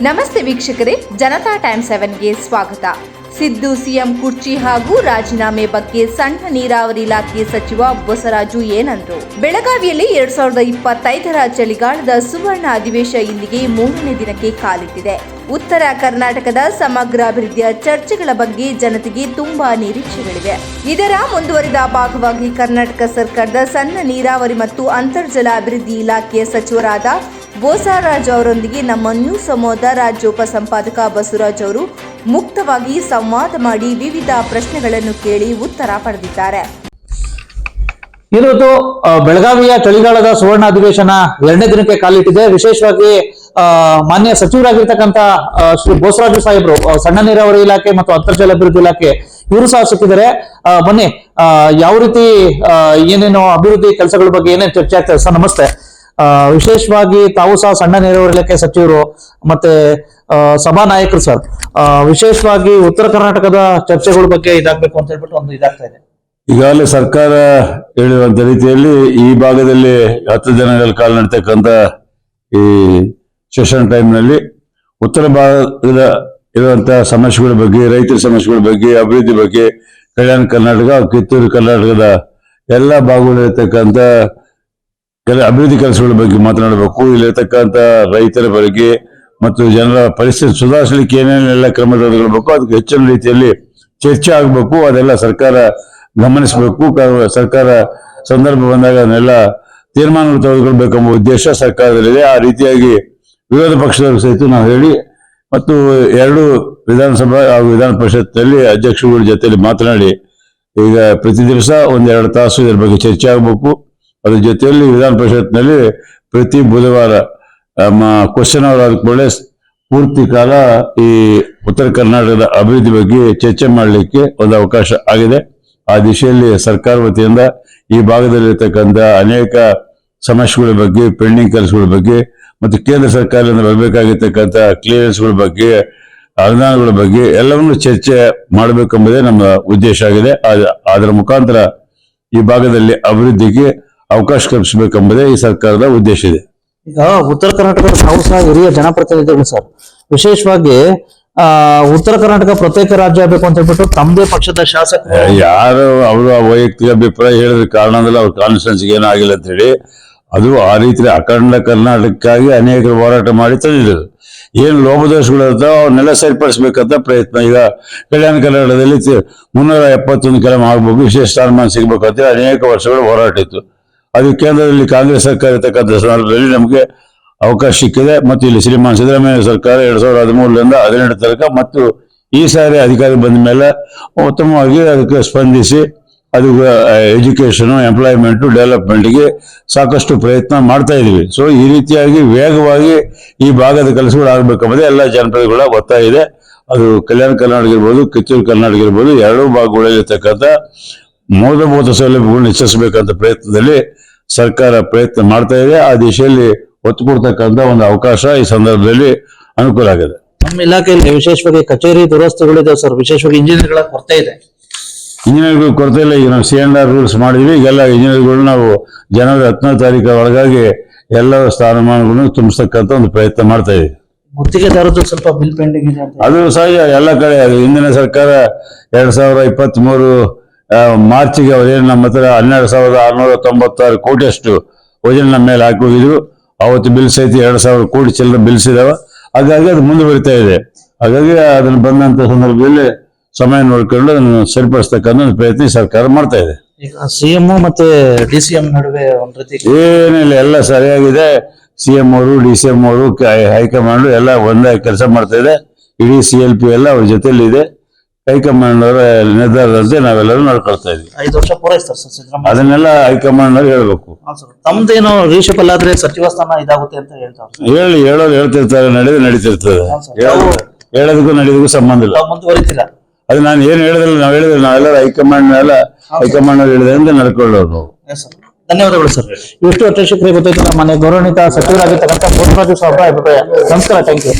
ನಮಸ್ತೆ ವೀಕ್ಷಕರೇ, ಜನತಾ ಟೈಮ್ ಸೆವೆನ್ಗೆ ಸ್ವಾಗತ. ಸಿದ್ದು, ಸಿಎಂ ಕುರ್ಚಿ ಹಾಗೂ ರಾಜೀನಾಮೆ ಬಗ್ಗೆ ಸಣ್ಣ ನೀರಾವರಿ ಇಲಾಖೆ ಸಚಿವ ಬಸವರಾಜು ಏನಂದ್ರು. ಬೆಳಗಾವಿಯಲ್ಲಿ ಎರಡ್ ಸಾವಿರದ ಇಪ್ಪತ್ತೈದರ ಚಳಿಗಾಲದ ಸುವರ್ಣ ಅಧಿವೇಶ ಇಲ್ಲಿಗೆ ಮೂರನೇ ದಿನಕ್ಕೆ ಕಾಲಿಟ್ಟಿದೆ. ಉತ್ತರ ಕರ್ನಾಟಕದ ಸಮಗ್ರ ಅಭಿವೃದ್ಧಿಯ ಚರ್ಚೆಗಳ ಬಗ್ಗೆ ಜನತೆಗೆ ತುಂಬಾ ನಿರೀಕ್ಷೆಗಳಿವೆ. ಇದರ ಮುಂದುವರಿದ ಭಾಗವಾಗಿ ಕರ್ನಾಟಕ ಸರ್ಕಾರದ ಸಣ್ಣ ನೀರಾವರಿ ಮತ್ತು ಅಂತರ್ಜಲ ಅಭಿವೃದ್ಧಿ ಇಲಾಖೆಯ ಸಚಿವರಾದ ಬೋಸರಾಜ್ ಅವರೊಂದಿಗೆ ನಮ್ಮ ನ್ಯೂ ಸಮೂಹದ ರಾಜ್ಯೋಪ ಸಂಪಾದಕ ಬಸವರಾಜ್ ಅವರು ಮುಕ್ತವಾಗಿ ಸಂವಾದ ಮಾಡಿ ವಿವಿಧ ಪ್ರಶ್ನೆಗಳನ್ನು ಕೇಳಿ ಉತ್ತರ ಪಡೆದಿದ್ದಾರೆ. ಇವತ್ತು ಬೆಳಗಾವಿಯ ಚಳಿಗಾಲದ ಸುವರ್ಣ ಅಧಿವೇಶನ ಎರಡನೇ ದಿನಕ್ಕೆ ಕಾಲಿಟ್ಟಿದೆ. ವಿಶೇಷವಾಗಿ ಮಾನ್ಯ ಸಚಿವರಾಗಿರ್ತಕ್ಕಂಥ ಶ್ರೀ ಬೋಸರಾಜು ಸಾಹೇಬರು ಸಣ್ಣ ನೀರಾವರಿ ಇಲಾಖೆ ಮತ್ತು ಅಂತರ್ಜಲ ಅಭಿವೃದ್ಧಿ ಇಲಾಖೆ, ಇವರು ಸಹ ಸಿಕ್ಕಿದ್ದಾರೆ ಬನ್ನಿ ಯಾವ ರೀತಿ ಏನೇನು ಅಭಿವೃದ್ಧಿ ಕೆಲಸಗಳ ಬಗ್ಗೆ ಏನೇನು ಚರ್ಚೆ ಆಗ್ತದೆ? ಸರ್, ನಮಸ್ತೆ. ವಿಶೇಷವಾಗಿ ತಾವು ಸಹ ಸಣ್ಣ ನೀರಾವರಿ ಇಲಾಖೆ ಸಚಿವರು, ಮತ್ತೆ ಸಭಾ ನಾಯಕರು ಸರ್. ವಿಶೇಷವಾಗಿ ಉತ್ತರ ಕರ್ನಾಟಕದ ಚರ್ಚೆಗಳ ಬಗ್ಗೆ ಇದಾಗಬೇಕು ಅಂತ ಹೇಳ್ಬಿಟ್ಟು ಒಂದು ಇದಾಗ್ತಾ ಇದೆ. ಈಗಾಗಲೇ ಸರ್ಕಾರ ಹೇಳಿರುವಂತ ರೀತಿಯಲ್ಲಿ ಈ ಭಾಗದಲ್ಲಿ ಹತ್ತು ದಿನಗಳ ಕಾಲ ನಡೀತಕ್ಕಂಥ ಈ ಸೆಷನ್ ಟೈಮ್ನಲ್ಲಿ ಉತ್ತರ ಭಾಗದ ಇರುವಂತಹ ಸಮಸ್ಯೆಗಳ ಬಗ್ಗೆ, ರೈತರ ಸಮಸ್ಯೆಗಳ ಬಗ್ಗೆ, ಅಭಿವೃದ್ಧಿ ಬಗ್ಗೆ, ಕಲ್ಯಾಣ ಕರ್ನಾಟಕ, ಕಿತ್ತೂರು ಕರ್ನಾಟಕದ ಎಲ್ಲ ಭಾಗಗಳಿರ್ತಕ್ಕಂಥ ಕೆಲ ಅಭಿವೃದ್ಧಿ ಕೆಲಸಗಳ ಬಗ್ಗೆ ಮಾತನಾಡಬೇಕು. ಇಲ್ಲಿರ್ತಕ್ಕಂಥ ರೈತರ ಬಗ್ಗೆ ಮತ್ತು ಜನರ ಪರಿಸ್ಥಿತಿ ಸುಧಾರಿಸಲಿಕ್ಕೆ ಏನೇನೆಲ್ಲ ಕ್ರಮ ತೆಗೆದುಕೊಳ್ಬೇಕು ಅದಕ್ಕೆ ಹೆಚ್ಚಿನ ರೀತಿಯಲ್ಲಿ ಚರ್ಚೆ ಆಗಬೇಕು, ಅದೆಲ್ಲ ಸರ್ಕಾರ ಗಮನಿಸಬೇಕು. ಸರ್ಕಾರ ಸಂದರ್ಭ ಬಂದಾಗ ಅದನ್ನೆಲ್ಲ ತೀರ್ಮಾನಗಳು ತೆಗೆದುಕೊಳ್ಬೇಕೆಂಬ ಉದ್ದೇಶ ಸರ್ಕಾರದಲ್ಲಿದೆ. ಆ ರೀತಿಯಾಗಿ ವಿರೋಧ ಪಕ್ಷದವರು ಸಹಿತ ನಾವು ಹೇಳಿ, ಮತ್ತು ಎರಡು ವಿಧಾನಸಭಾ ಹಾಗೂ ವಿಧಾನ ಪರಿಷತ್ನಲ್ಲಿ ಅಧ್ಯಕ್ಷರುಗಳ ಜೊತೆಯಲ್ಲಿ ಮಾತನಾಡಿ, ಈಗ ಪ್ರತಿ ದಿವಸ ಒಂದೆರಡು ತಾಸು ಇದರ ಬಗ್ಗೆ ಚರ್ಚೆ ಆಗಬೇಕು. ಅದ್ರ ಜೊತೆಯಲ್ಲಿ ವಿಧಾನ ಪರಿಷತ್ನಲ್ಲಿ ಪ್ರತಿ ಬುಧವಾರ ಕ್ವಶನ್ ಅವರ್ ಆದ್ಮೇಲೆ ಪೂರ್ತಿ ಕಾಲ ಈ ಉತ್ತರ ಕರ್ನಾಟಕದ ಅಭಿವೃದ್ಧಿ ಬಗ್ಗೆ ಚರ್ಚೆ ಮಾಡಲಿಕ್ಕೆ ಒಂದು ಅವಕಾಶ ಆಗಿದೆ. ಆ ದಿಶೆಯಲ್ಲಿ ಸರ್ಕಾರ ವತಿಯಿಂದ ಈ ಭಾಗದಲ್ಲಿರ್ತಕ್ಕಂಥ ಅನೇಕ ಸಮಸ್ಯೆಗಳ ಬಗ್ಗೆ ಪೆಂಡಿಂಗ್ ಕೆಲಸಗಳ ಬಗ್ಗೆ ಮತ್ತು ಕೇಂದ್ರ ಸರ್ಕಾರದಿಂದ ಬರಬೇಕಾಗಿರ್ತಕ್ಕಂಥ ಕ್ಲಿಯರೆನ್ಸ್ಗಳ ಬಗ್ಗೆ, ಅನುದಾನಗಳ ಬಗ್ಗೆ ಎಲ್ಲವನ್ನೂ ಚರ್ಚೆ ಮಾಡಬೇಕೆಂಬುದೇ ನಮ್ಮ ಉದ್ದೇಶ ಆಗಿದೆ. ಅದರ ಮುಖಾಂತರ ಈ ಭಾಗದಲ್ಲಿ ಅಭಿವೃದ್ಧಿಗೆ ಅವಕಾಶ ಕಲ್ಪಿಸಬೇಕೆಂಬುದೇ ಈ ಸರ್ಕಾರದ ಉದ್ದೇಶ ಇದೆ. ಈಗ ಉತ್ತರ ಕರ್ನಾಟಕದ ನಾವು ಸಹ ಹಿರಿಯ ಜನಪ್ರತಿನಿಧಿಗಳು ಸರ್. ವಿಶೇಷವಾಗಿ ಆ ಉತ್ತರ ಕರ್ನಾಟಕ ಪ್ರತ್ಯೇಕ ರಾಜ್ಯ ಆಗಬೇಕು ಅಂತ ಹೇಳ್ಬಿಟ್ಟು ತಮ್ಮದೇ ಪಕ್ಷದ ಶಾಸಕ ಯಾರು ಅವರು ವೈಯಕ್ತಿಕ ಅಭಿಪ್ರಾಯ ಹೇಳಿದ್ರೆ ಕಾರಣ ಅಂದ್ರೆ ಅವ್ರ ಕಾನ್ಸ್ಟಿಟ್ಯೂನ್ಸಿಗೆ ಏನೂ ಆಗಿಲ್ಲ ಅಂತ ಹೇಳಿ ಅದು ಆ ರೀತಿ ಅಖಂಡ ಕರ್ನಾಟಕಕ್ಕಾಗಿ ಅನೇಕರು ಹೋರಾಟ ಮಾಡಿ ತಂದಿದ್ದರು. ಏನು ಲೋಪದೋಷಗಳು ಇರ್ತಾವ ಅವನ್ನೆಲ್ಲ ಸರಿಪಡಿಸ್ಬೇಕಂತ ಪ್ರಯತ್ನ. ಈಗ ಕಲ್ಯಾಣ ಕರ್ನಾಟಕದಲ್ಲಿ ಮುನ್ನೂರ ಎಪ್ಪತ್ತೊಂದು ಕೆಲಮ ಆಗ್ಬೇಕು ವಿಶೇಷ ಸ್ಥಾನಮಾನ ಸಿಗ್ಬೇಕು ಅಂತೇಳಿ ಅನೇಕ ವರ್ಷಗಳು ಹೋರಾಟ ಇತ್ತು. ಅದು ಕೇಂದ್ರದಲ್ಲಿ ಕಾಂಗ್ರೆಸ್ ಸರ್ಕಾರ ಇರ್ತಕ್ಕಂಥ ಸಂದರ್ಭದಲ್ಲಿ ನಮಗೆ ಅವಕಾಶ ಸಿಕ್ಕಿದೆ. ಮತ್ತು ಇಲ್ಲಿ ಶ್ರೀಮಾನ್ ಸಿದ್ದರಾಮಯ್ಯ ಸರ್ಕಾರ ಎರಡ್ ಸಾವಿರದ ಹದಿಮೂರರಿಂದ ಹದಿನೆಂಟು ತನಕ ಮತ್ತು ಈ ಸಾರಿ ಅಧಿಕಾರ ಬಂದ ಮೇಲೆ ಉತ್ತಮವಾಗಿ ಅದಕ್ಕೆ ಸ್ಪಂದಿಸಿ ಅದು ಎಜುಕೇಶನ್ ಎಂಪ್ಲಾಯ್ಮೆಂಟ್ ಡೆವಲಪ್ಮೆಂಟ್ಗೆ ಸಾಕಷ್ಟು ಪ್ರಯತ್ನ ಮಾಡ್ತಾ ಇದೀವಿ ಸೊ ಈ ರೀತಿಯಾಗಿ ವೇಗವಾಗಿ ಈ ಭಾಗದ ಕೆಲಸಗಳು ಆಗ್ಬೇಕಂಬುದೇ ಎಲ್ಲ ಜನಪದಗಳ ಒತ್ತಾಯ ಇದೆ. ಅದು ಕಲ್ಯಾಣ ಕರ್ನಾಟಕ ಇರ್ಬೋದು, ಕಿತ್ತೂರು ಕರ್ನಾಟಕ ಇರ್ಬೋದು, ಎರಡೂ ಭಾಗಗಳಲ್ಲಿರ್ತಕ್ಕಂಥ ಮೂಲಭೂತ ಸೌಲಭ್ಯಗಳನ್ನು ಹೆಚ್ಚಿಸಬೇಕಂತ ಪ್ರಯತ್ನದಲ್ಲಿ ಸರ್ಕಾರ ಪ್ರಯತ್ನ ಮಾಡ್ತಾ ಇದೆ ಆ ದಿಶೆಯಲ್ಲಿ ಒತ್ತು ಕೊಡ್ತಕ್ಕಂಥ ಒಂದು ಅವಕಾಶ ಈ ಸಂದರ್ಭದಲ್ಲಿ ಅನುಕೂಲ ಆಗಿದೆ. ನಮ್ಮ ಇಲಾಖೆಯಲ್ಲಿ ವಿಶೇಷವಾಗಿ ಕಚೇರಿ ದುರಸ್ತಿಗಳಿದೆ ಸರ್ ವಿಶೇಷವಾಗಿ ಇಂಜಿನಿಯರ್ಗಳ ಕೊರತೆ ಇದೆ. ಇಂಜಿನಿಯರ್ಗಳು ಕೊರತೆ ಇಲ್ಲ ಈಗ ನಾವು ಸಿ ಎನ್ ಆರ್ ರೂಲ್ಸ್ ಮಾಡಿದ್ವಿ ಈಗೆಲ್ಲ ಇಂಜಿನಿಯರ್ಗಳು ನಾವು ಜನವರಿ ಹತ್ತನೇ ತಾರೀಕು ಒಳಗಾಗಿ ಎಲ್ಲ ಸ್ಥಾನಮಾನಗಳನ್ನು ತುಂಬಿಸ್ತಕ್ಕಂತ ಒಂದು ಪ್ರಯತ್ನ ಮಾಡ್ತಾ ಇದೀವಿ ಗುತ್ತಿಗೆದಾರದ್ದು ಸ್ವಲ್ಪ ಬಿಲ್ ಪೆಂಡಿಂಗ್ ಇದೆ ಅದು ಸಹಜ ಎಲ್ಲ ಕಡೆ ಹಿಂದಿನ ಸರ್ಕಾರ ಎರಡ್ ಸಾವಿರದ ಇಪ್ಪತ್ತ್ ಮೂರು ಮಾರ್ಚ್ಗೆ ಅವರೇನು ನಮ್ಮ ಹತ್ರ ಹನ್ನೆರಡು ಸಾವಿರದ ಆರುನೂರ ತೊಂಬತ್ತಾರು ಕೋಟಿಯಷ್ಟು ವಜನ ನಮ್ಮ ಮೇಲೆ ಹಾಕೋಗಿದ್ರು ಅವತ್ತು ಬಿಲ್ಸ್ ಐತಿ ಎರಡು ಸಾವಿರ ಕೋಟಿ ಚಿಲ್ಲರೆ ಬಿಲ್ಸ್ ಇದಾವೆ. ಹಾಗಾಗಿ ಅದು ಮುಂದುವರಿತಾ ಇದೆ. ಹಾಗಾಗಿ ಅದನ್ನು ಬಂದಂತ ಸಂದರ್ಭದಲ್ಲಿ ಸಮಯ ನೋಡ್ಕೊಂಡು ಅದನ್ನು ಸರಿಪಡಿಸ್ತಕ್ಕಂಥ ಪ್ರಯತ್ನ ಸರ್ಕಾರ ಮಾಡ್ತಾ ಇದೆ. ಸಿಎಂ ಮತ್ತೆ ಡಿ ಸಿ ಎಂ ನಡುವೆ ಒಂದ್ ರೀತಿ ಏನಿಲ್ಲ ಎಲ್ಲ ಸರಿಯಾಗಿದೆ. ಸಿ ಎಂ ಅವರು ಡಿ ಸಿ ಎಂ ಅವರು ಹೈಕಮಾಂಡ್ ಎಲ್ಲ ಒಂದೇ ಕೆಲಸ ಮಾಡ್ತಾ ಇದೆ. ಇಡೀ ಸಿ ಎಲ್ ಪಿ ಎಲ್ಲ ಅವ್ರ ಜೊತೆಲಿ ಇದೆ ಹೈಕಮಾಂಡ್ ಅವರ ನಿರ್ಧಾರದಂತೆ ನಾವೆಲ್ಲರೂ ನಡ್ಕೊಳ್ತಾ ಇದ್ವಿ. ಐದು ವರ್ಷ ಪೂರೈಸ್ತಾರೆ ಸರ್ ಸಿದ್ದರಾಮಯ್ಯ. ಅದನ್ನೆಲ್ಲ ಹೈಕಮಾಂಡ್ ಅವ್ರು ಹೇಳ್ಬೇಕು. ತಮ್ದೇನು ಸರ್. ತಮ್ದೇನೋ ರೀಶಫಲ್ ಆದ್ರೆ ಸಚಿವ ಸ್ಥಾನ ಇದಾಗುತ್ತೆ ಅಂತ ಹೇಳ್ತಾರೆ ಹೇಳಿ ಹೇಳೋರು ಹೇಳ್ತಿರ್ತಾರೆ ನಡೆದು ನಡೀತಿರ್ತದೆ. ಸರ್. ಹೇಳೋದು- ಹೇಳೋದಕ್ಕೂ ನಡೆಯೋದಕ್ಕೂ ಸಂಬಂಧ ಇಲ್ಲ. ತಾವು ಮುಂದುವರಿತೀರಾ ಅದು ನಾನು ಏನು ಹೇಳಿದ್ರಲ್ಲ ನಾವು ಹೇಳಿದ್ರೆ ನಾವೆಲ್ಲರೂ ಹೈಕಮಾಂಡ್ ಎಲ್ಲ ಹೈಕಮಾಂಡ್ ಅವ್ರು ಹೇಳಿದ್ರೆ ನಡ್ಕೊಳ್ಳೋರು ನಾವು. Yes, sir. ಧನ್ಯವಾದಗಳು ಸರ್ ಇಷ್ಟು ಅಧ್ಯಕ್ಷಕರಿಗೆ ಗೊತ್ತಾಯ್ತು ನಮ್ಮ ಮನೆ ಗೌರವಾನ್ವಿತ ಸಚಿವರಾಗಿರ್ತಕ್ಕಂಥ ಬೋಸರಾಜು ಸಾಹೇಬ್ರ ಅಭಿಪ್ರಾಯ. ನಮಸ್ಕಾರ ಥ್ಯಾಂಕ್ ಯು